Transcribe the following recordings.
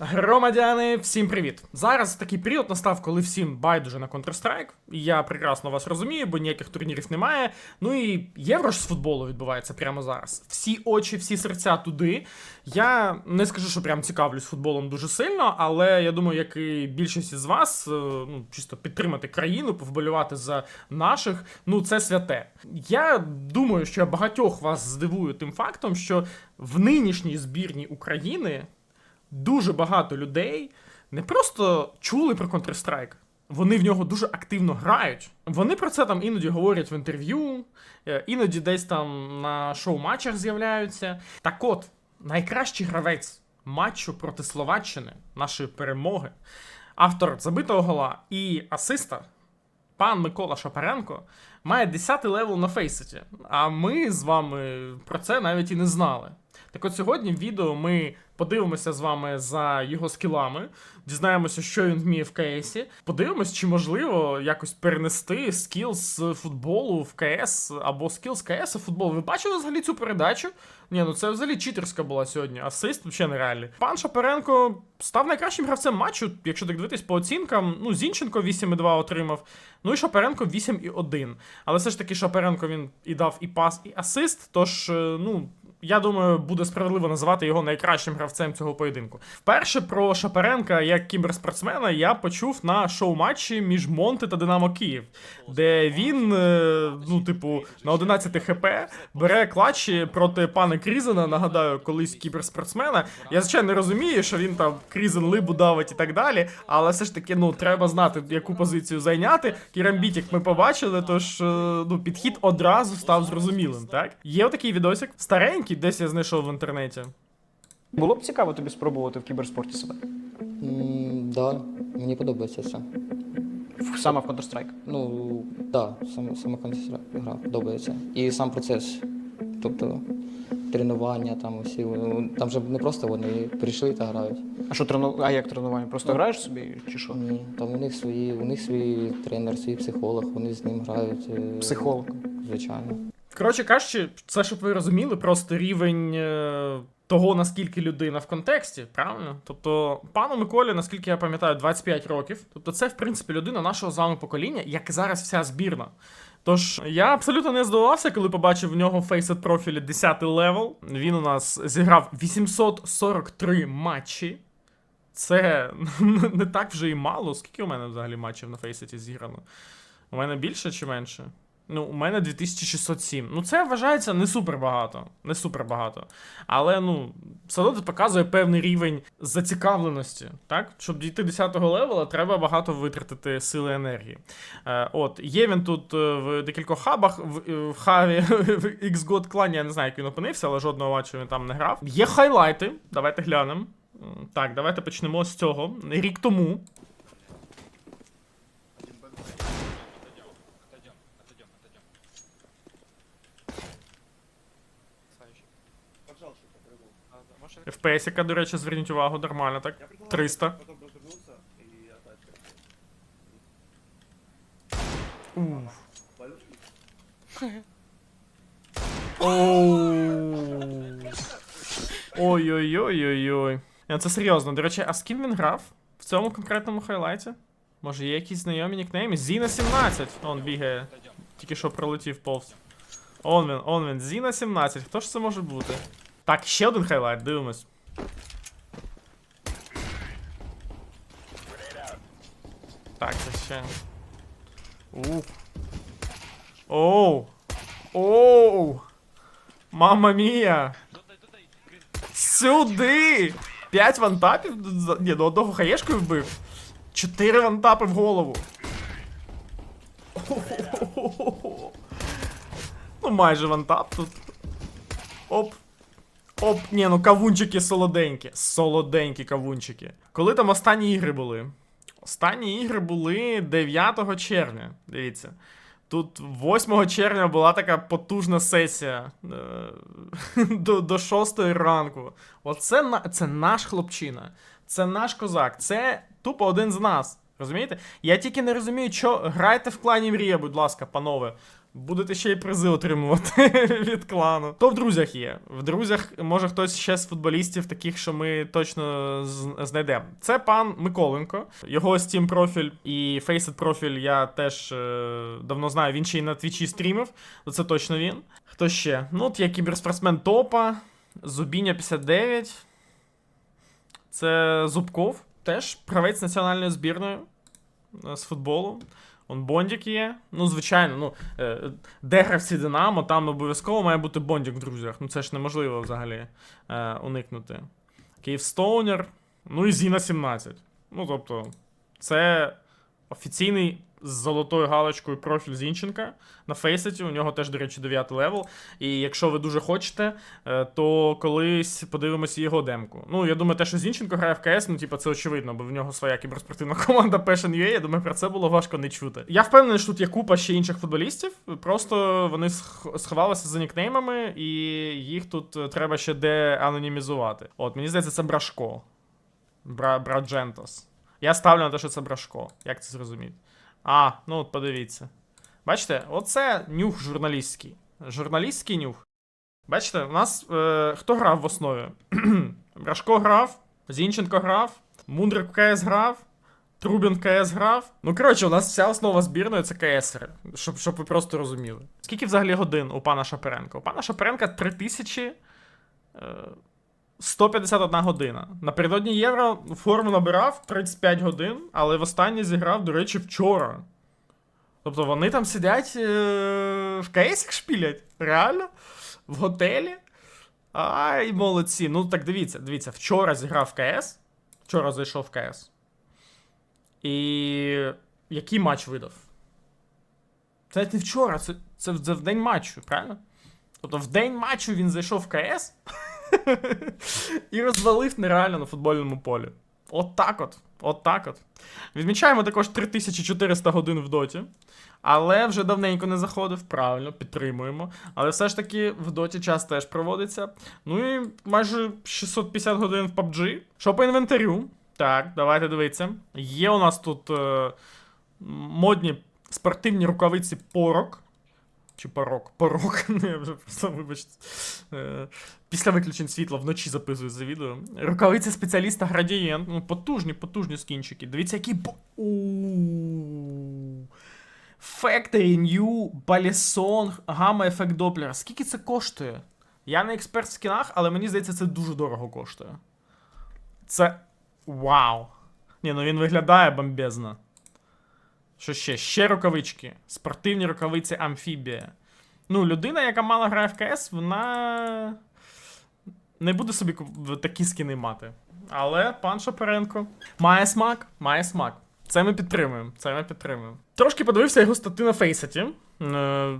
Громадяни, всім привіт! Зараз такий період настав, коли всім байдуже на Counter-Strike. Я прекрасно вас розумію, бо ніяких турнірів немає. Ну і євро ж з футболу відбувається прямо зараз. Всі очі, всі серця туди. Я не скажу, що прям цікавлюсь футболом дуже сильно, але я думаю, як і більшість із вас, е, ну чисто підтримати країну, повболювати за наших, ну це святе. Я думаю, що я багатьох вас здивую тим фактом, що в нинішній збірній України дуже багато людей не просто чули про Counter-Strike, вони в нього дуже активно грають. Вони про це там іноді говорять в інтерв'ю, е, іноді десь там на шоу-матчах з'являються. Так от, найкращий гравець матчу проти Словаччини, нашої перемоги, автор забитого гола і асиста. Пан Микола Шапаренко має 10 левел на фейсеті, а ми з вами про це навіть і не знали. Так от сьогодні в відео ми подивимося з вами за його скілами, дізнаємося, що він вміє в КСі. Подивимось, чи можливо якось перенести скіл з футболу в КС або скіл з КС у футбол. Ви бачили взагалі цю передачу? Ні, ну це взагалі читерська була сьогодні. Асист взагалі нереальний. Пан Шапаренко став найкращим гравцем матчу, якщо так дивитись по оцінкам. Ну, Зінченко 8,2 отримав. Ну і Шапаренко 8,1. Але все ж таки Шапаренко він і дав і пас, і асист. Тож, е, ну. Я думаю, буде справедливо називати його найкращим гравцем цього поєдинку. Вперше про Шапаренка як кіберспортсмена я почув на шоу-матчі між Монте та Динамо Київ, де він, е, ну, типу, на 11 хп бере клатчі проти пана Крізена. Нагадаю, колись кіберспортсмена. Я звичайно не розумію, що він там Крізен либу давить і так далі. Але все ж таки, ну, треба знати, яку позицію зайняти. Кірамбітік ми побачили, тож е, ну, підхід одразу став зрозумілим. Так є отакий відосик старенький, десь я знайшов в інтернеті. Було б цікаво тобі спробувати в кіберспорті себе. М, Да, мені подобається це. В- Саме в Counter-Strike. Ну, да, саме, саме концерт гра подобається. І сам процес. Тобто тренування, там усі. ну, Там же не просто вони прийшли та грають. А що трену... А як тренування? Просто граєш собі чи що? Ні, там у них свої, у них свій тренер, свій психолог, вони з ним грають. е, Психолог. Звичайно. Коротше кажучи, це щоб ви розуміли, просто рівень е, того, наскільки людина в контексті, правильно? Тобто, пану Миколі, наскільки я пам'ятаю, 25 років. Тобто, це, в принципі, людина нашого з вами покоління, як і зараз вся збірна. Тож я абсолютно не здивувався, коли побачив в нього фейсет профілі 10 левел. Він у нас зіграв 843 матчі. Це не так вже і мало. Скільки у мене взагалі матчів на фейсеті зіграно? У мене більше чи менше? Ну, у мене 2607. Ну, це вважається не супер багато. Не супер багато. Але ну, все одно показує певний рівень зацікавленості. Так? Щоб дійти 10-го левела, треба багато витратити сили енергії. Е, от, є він тут е, в декількох хабах, в, е, в хаві в XGOT клані, я не знаю, як він опинився, але жодного матчу він там не грав. Є хайлайти, давайте глянемо. Так, давайте почнемо з цього. Рік тому FPS, яка, до речі, зверніть увагу, нормально так. 300. Уф. Оу. Ой-ой-ой-ой-ой. Ні, Це серйозно. До речі, а з ким він грав в цьому конкретному хайлайті? Може, є якісь знайомі нікнейми? Зіна 17. Он бігає. Тільки що пролетів повз. Он він, он він. Зіна 17. Хто ж це може бути? Так, ще один хайлайт, дивимось. Так, це ще. Ух. Оу. Оу. Мама мія. Сюди! П'ять вантапів? Ні, до одного хаєшкою вбив. Чотири вантапи в голову. Ну, майже вантап тут. Оп. Оп, ні, ну кавунчики солоденькі. Солоденькі кавунчики. Коли там останні ігри були? Останні ігри були 9 червня. Дивіться. Тут 8 червня була така потужна сесія е, до, до 6 ранку. Оце це наш хлопчина, це наш козак, це тупо один з нас. Розумієте? Я тільки не розумію, що грайте в клані Мрія, будь ласка, панове. Будете ще й призи отримувати від клану. То в друзях є. В друзях може хтось ще з футболістів, таких, що ми точно знайдемо. Це пан Миколенко. Його Steam профіль і Faceit профіль я теж е, давно знаю. Він ще й на твічі стрімив. то Це точно він. Хто ще? Ну, от є кіберспортсмен топа, Зубіня 59. Це Зубков, теж правець національної збірної е, з футболу. Он Бондік є. Ну, звичайно, ну, е, де гравці Динамо, там обов'язково має бути Бондік в друзях. Ну це ж неможливо взагалі е, уникнути. Київстоунер, ну і Зіна 17. Ну, тобто, це офіційний з золотою галочкою профіль Зінченка на Фейсеті. У нього теж, до речі, 9 левел. І якщо ви дуже хочете, е, то колись подивимося його демку. Ну, я думаю, те, що Зінченко грає в КС, ну, типу, це очевидно, бо в нього своя кіберспортивна команда Passion UA, я думаю, про це було важко не чути. Я впевнений, що тут є купа ще інших футболістів, просто вони сховалися за нікнеймами, і їх тут е, треба ще деанонімізувати. От, мені здається, це Брашко. Бра, Браджентос. Я ставлю на те, що це Брашко. Як це зрозуміти? А, ну от подивіться. Бачите, оце нюх журналістський. Журналістський нюх. Бачите, у нас е, хто грав в основі? Брашко грав, Зінченко грав, Мундрик в КС грав, Трубін в КС грав. Ну, коротше, у нас вся основа збірної це КСери, щоб, щоб ви просто розуміли. Скільки взагалі годин у пана Шаперенка? У пана Шаперенка 3000. Е, 151 година. Напередодні євро форму набирав 35 годин, але востаннє зіграв, до речі, вчора. Тобто вони там сидять е- в кейсах шпілять? Реально? В готелі? Ай, молодці. Ну так дивіться, дивіться, вчора зіграв в КС. Вчора зайшов в КС. І який матч видав? Це не вчора, це, це в день матчу, правильно? Тобто в день матчу він зайшов в КС і розвалив нереально на футбольному полі. От так от. От так от. Відмічаємо також 3400 годин в доті. Але вже давненько не заходив, правильно, підтримуємо. Але все ж таки в доті час теж проводиться. Ну і майже 650 годин в PUBG. Що по інвентарю? Так, давайте дивитися. Є у нас тут е, модні спортивні рукавиці порок. Чи порок? Порок. Ну, я вже просто вибачте. Е, Після виключень світла вночі записую це відео. Рукавиці спеціаліста Градієнт. Ну, потужні, потужні скінчики. Дивіться, які. бо- Factory New Balisong Gamma Effect Doppler. Скільки це коштує? Я не експерт в скінах, але мені здається, це дуже дорого коштує. Це. Вау. Ні, ну він виглядає бомбезно. Що ще? Ще рукавички. Спортивні рукавиці Амфібія. Ну, людина, яка мало грає в КС, вона не буде собі такі скіни мати. Але пан Шапаренко має смак, має смак. Це ми підтримуємо. Це ми підтримуємо. Трошки подивився його стати на фейсеті. Е,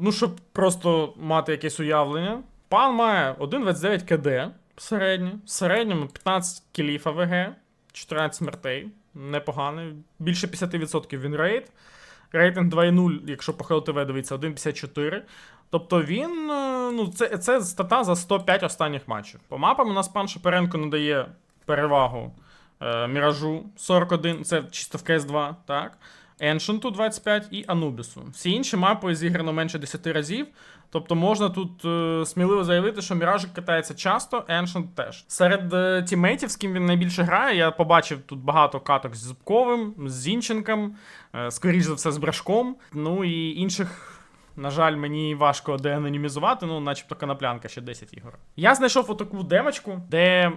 ну, щоб просто мати якесь уявлення. Пан має 1,29 КД середньо. В середньому 15 кілів АВГ, 14 смертей. Непоганий. Більше 50% він рейд. Рейтинг 2.0, якщо по ХЛТВ дивиться, 1.54. Тобто він. е, Ну, це, це стата за 105 останніх матчів. По мапам у нас пан Шаперенко надає перевагу е, Міражу 41, це чисто в КС2, так. Ancient'у 25 і Анубісу. Всі інші мапи зіграно менше 10 разів. Тобто можна тут е, сміливо заявити, що Міражик катається часто, Ancient теж. Серед е, тімейтів, з ким він найбільше грає, я побачив тут багато каток з Зубковим, з Зінченком, е, скоріш за все, з Брашком. Ну і інших. На жаль, мені важко деанонімізувати, ну, начебто коноплянка ще 10 ігор. Я знайшов отаку демочку, де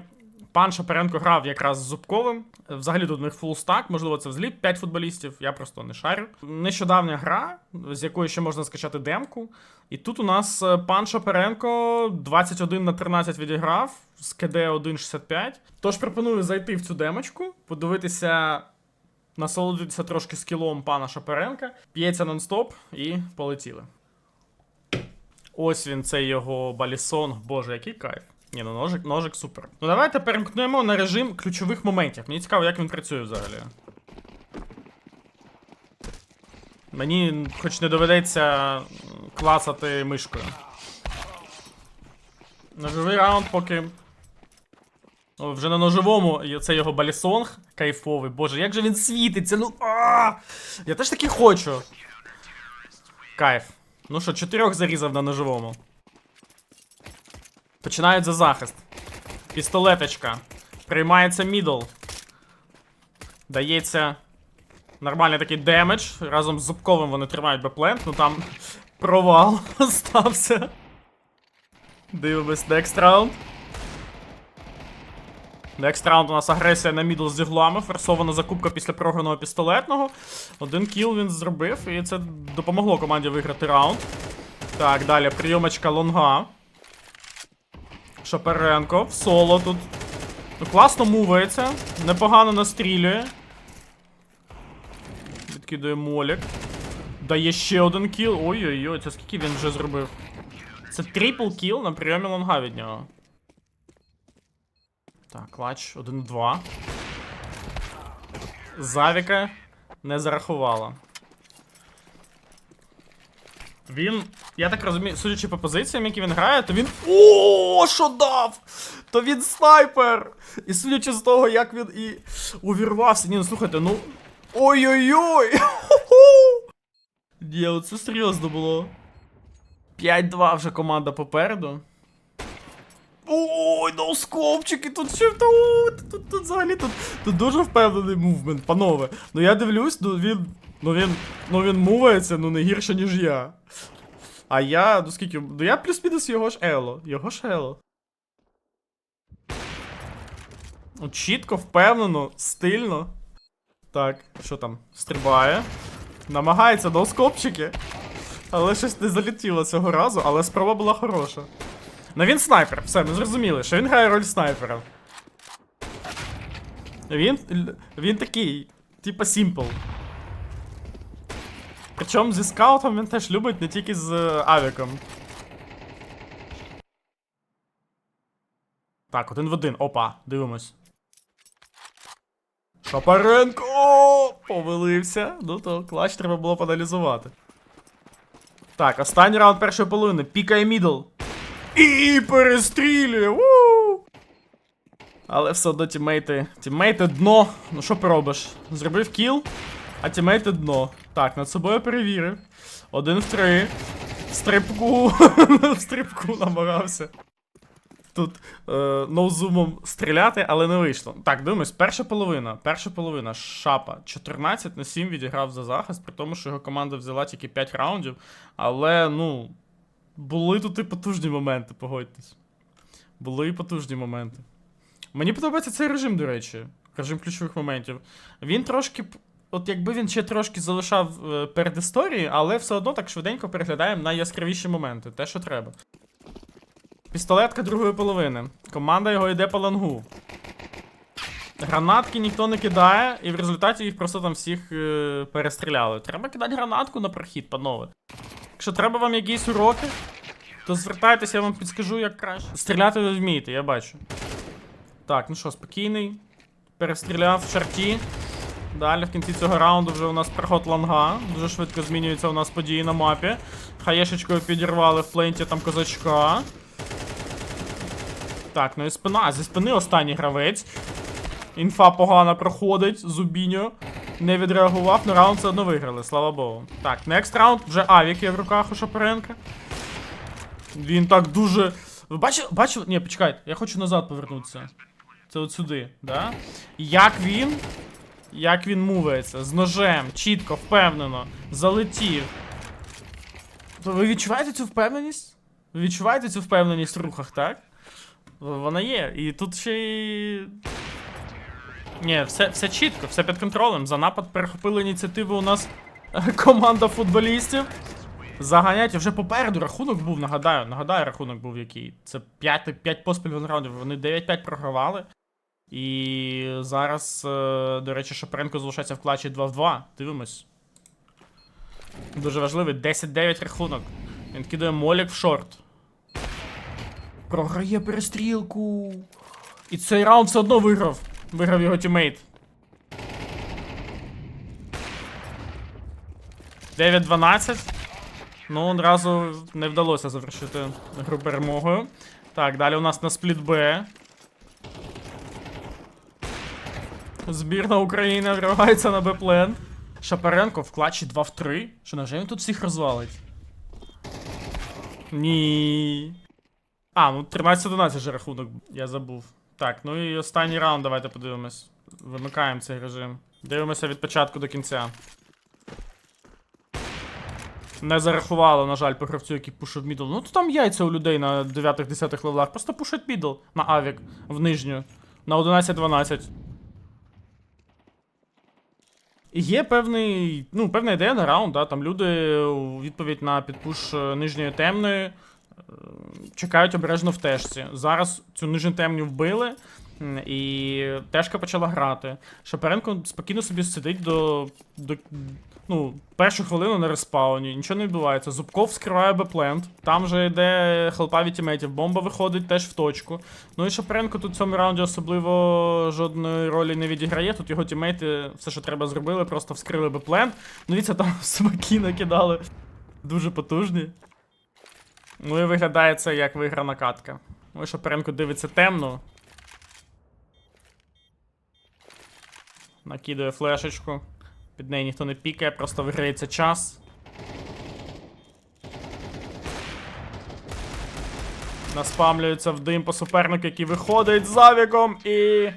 пан Шаперенко грав якраз з Зубковим. Взагалі тут у них фулстак, можливо, це взліт 5 футболістів, я просто не шарю. Нещодавня гра, з якої ще можна скачати демку. І тут у нас е, пан Шаперенко 21 на 13 відіграв з КД 1.65. Тож пропоную зайти в цю демочку, подивитися, насолодитися трошки скілом пана Шаперенка. П'ється нон-стоп і полетіли. Ось він, це його балісонг. Боже, який кайф. Ні, ну ножик, ножик супер. Ну давайте перемкнемо на режим ключових моментів. Мені цікаво, як він працює взагалі. Мені хоч не доведеться м, клацати мишкою. Ножовий раунд поки. О, вже на ножовому це його балісонг кайфовий. Боже, як же він світиться? Ну. А! Я теж таки хочу. Кайф. Ну що, чотирьох зарізав на ножовому. Починають за захист. Пістолеточка. Приймається мідл. Дається нормальний такий демедж. Разом з Зубковим вони тримають беплент, ну там провал стався. Дивимось, next раунд. Next раунд у нас агресія на мідл з іглами, форсована закупка після програного пістолетного. Один кіл він зробив, і це допомогло команді виграти раунд. Так, далі прийомочка лонга. Шаперенко в соло тут. Ну, класно мувається, непогано настрілює. Відкидує молік. Дає ще один кіл. Ой-ой-ой, це скільки він вже зробив? Це трипл кіл на прийомі лонга від нього. Так, клач, 1-2. Завіка не зарахувала. Він, я так розумію, судячи по позиціям, які він грає, то він. О, що дав! То він снайпер! І судячи з того, як він і увірвався. Ні, ну слухайте, ну. Ой-ой-ой! Ні, оце серйозно було. 5-2 вже команда попереду. Ой, ноускопчики, тут ще тут, тут, тут взагалі тут, тут дуже впевнений мувмент, панове. Ну я дивлюсь, ну він. Ну він. Ну він мувається, ну не гірше, ніж я. А я, ну скільки. Ну я плюс-мінус його ж ело. Його ж ело. Ну, чітко, впевнено, стильно. Так, що там? Стрибає. Намагається ноускопчики. Але щось не залетіло цього разу, але спроба була хороша. Ну він снайпер, все, ми зрозуміли, що він грає роль снайпера. Він. Він такий, типа Сімпл. Причому зі скаутом він теж любить не тільки з е, авіком. Так, один в один. Опа, дивимось. Шапаренко! Повелився. Ну то клач треба було поаналізувати. Так, останній раунд першої половини. Пікає мідл. І перестрілює. Ву! Але все одно тіммейти. Тіммейти дно. Ну що поробиш? Зробив кіл, а тіммейти дно. Так, над собою перевірив. Один в три. Стрибку. В стрибку намагався. Тут е, ноузумом стріляти, але не вийшло. Так, дивимось, перша половина. Перша половина. Шапа. 14 на 7 відіграв за захист, при тому, що його команда взяла тільки 5 раундів. Але, ну. Були тут і потужні моменти, погодьтесь. Були і потужні моменти. Мені подобається цей режим, до речі. Режим ключових моментів. Він трошки. От якби він ще трошки залишав е, перед історії, але все одно так швиденько переглядаємо найяскравіші моменти. Те, що треба. Пістолетка другої половини. Команда його йде по лангу. Гранатки ніхто не кидає, і в результаті їх просто там всіх е, перестріляли. Треба кидати гранатку на прохід, панове. Якщо треба вам якісь уроки, то звертайтеся, я вам підскажу, як краще. Стріляти ви вмієте, я бачу. Так, ну що, спокійний. Перестріляв в шарті. Далі в кінці цього раунду вже у нас проход ланга. Дуже швидко змінюються у нас події на мапі. Хаєшечкою підірвали в пленті там козачка. Так, ну і спина. Зі спини останній гравець. Інфа погано проходить. Зубіньо не відреагував, але раунд все одно виграли, слава Богу. Так, next раунд, вже Авік є в руках у Шапаренка. Він так дуже. Ви бачили, бачили? Ні, почекайте, я хочу назад повернутися. Це от сюди, да? Як він. Як він мувається? З ножем, чітко, впевнено, залетів. То ви відчуваєте цю впевненість? Ви відчуваєте цю впевненість в рухах, так? Вона є. І тут ще й. Ні, все, все чітко, все під контролем. За напад перехопили ініціативу у нас команда футболістів. Заганять вже попереду рахунок був, нагадаю. Нагадаю, рахунок був який. Це 5, 5 поспіль раундів. Вони 9-5 програвали. І зараз, е, до речі, Шапренко залишається в клатчі 2 в 2. Дивимось. Дуже важливий. 10-9 рахунок. Він кидає молік в шорт. Програє перестрілку. І цей раунд все одно виграв. Виграв його тімейт. 9-12. Ну, одразу не вдалося завершити гру перемогою. Так, далі у нас на спліт Б. Збірна України вривається на Б-плен. Шапаренко в клатчі 2 в 3. Що, невже він тут всіх розвалить? Ні. А, ну 13-11 же рахунок, я забув. Так, ну і останній раунд, давайте подивимось. Вимикаємо цей режим. Дивимося від початку до кінця. Не зарахувало, на жаль, по гравцю, який пушив мідл. Ну то там яйця у людей на 9-10 левелах. Просто пушать мідл на авік в нижню. На 11-12. Є певний, ну, певна ідея на раунд, да? там люди у відповідь на підпуш е, нижньої темної е, чекають обережно в тежці. Зараз цю нижню темню вбили, і тежка почала грати. Шапаренко спокійно собі сидить до, до ну, першу хвилину на респауні, нічого не відбувається. Зубков скриває беплент, там же йде хелпа від тімейтів, бомба виходить теж в точку. Ну і Шапаренко тут в цьому раунді особливо жодної ролі не відіграє. Тут його тімейти все, що треба, зробили, просто вскрили беплент. Ну і це там смаки накидали. Дуже потужні. Ну і виглядає це як виграна катка. Ну і Шапаренко дивиться темно. Накидує флешечку. Під неї ніхто не пікає, просто виграється час. Наспамлюється в дим по супернику, який виходить з авіком і.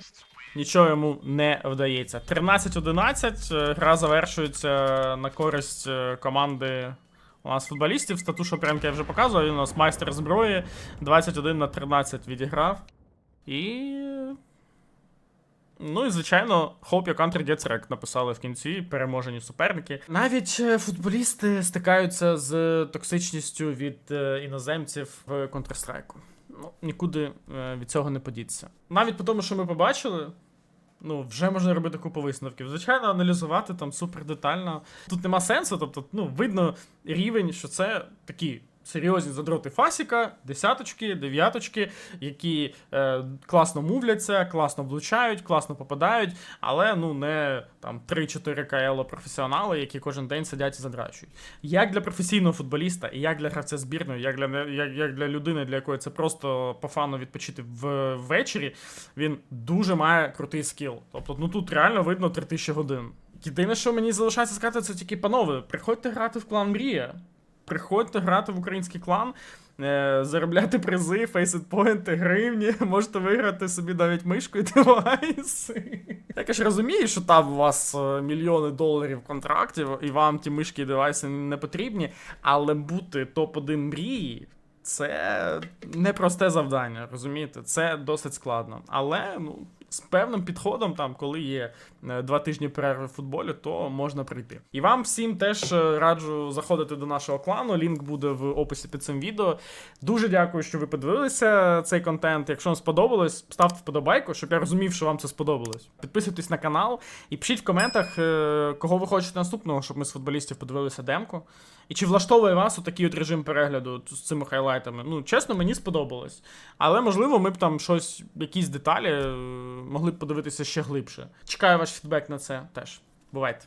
Нічого йому не вдається. 13-11. е, Гра завершується на користь е, команди у нас футболістів. Стату Шапренка я вже показував. Він у нас майстер зброї. 21 на 13 відіграв. І. Ну і звичайно, Hope your country gets wrecked написали в кінці переможені суперники. Навіть е, футболісти стикаються з токсичністю від е, іноземців в Counter-Strike. Ну, нікуди е, від цього не подіться. Навіть по тому, що ми побачили. Ну, вже можна робити купу висновків. Звичайно, аналізувати там супер детально. Тут нема сенсу, тобто, ну, видно рівень, що це такі серйозні задроти Фасіка, десяточки, дев'яточки, які е, класно мувляться, класно влучають, класно попадають, але ну не там 3-4 КЛ професіонали, які кожен день сидять і задрачують. Як для професійного футболіста, і як для гравця збірної, як для, як, як для людини, для якої це просто по фану відпочити ввечері, він дуже має крутий скіл. Тобто, ну тут реально видно 3000 годин. Єдине, що мені залишається сказати, це тільки, панове, приходьте грати в клан Мрія. Приходьте грати в український клан, е, заробляти призи, фейситпоінти, гривні, можете виграти собі навіть мишку і девайси. Я ж розумію, що там у вас е, мільйони доларів контрактів, і вам ті мишки і девайси не потрібні, але бути топ-1 мрії. Це непросте завдання, розумієте? Це досить складно. Але ну, з певним підходом, там, коли є е, два тижні перерви в футболі, то можна прийти. І вам всім теж е, раджу заходити до нашого клану. Лінк буде в описі під цим відео. Дуже дякую, що ви подивилися цей контент. Якщо вам сподобалось, ставте вподобайку, щоб я розумів, що вам це сподобалось. Підписуйтесь на канал і пишіть в коментах, е, кого ви хочете наступного, щоб ми з футболістів подивилися демку. І чи влаштовує вас отакий от режим перегляду з цими хайлайтами? Ну, чесно, мені сподобалось. Але можливо, ми б там щось, якісь деталі могли б подивитися ще глибше. Чекаю ваш фідбек на це теж. Бувайте.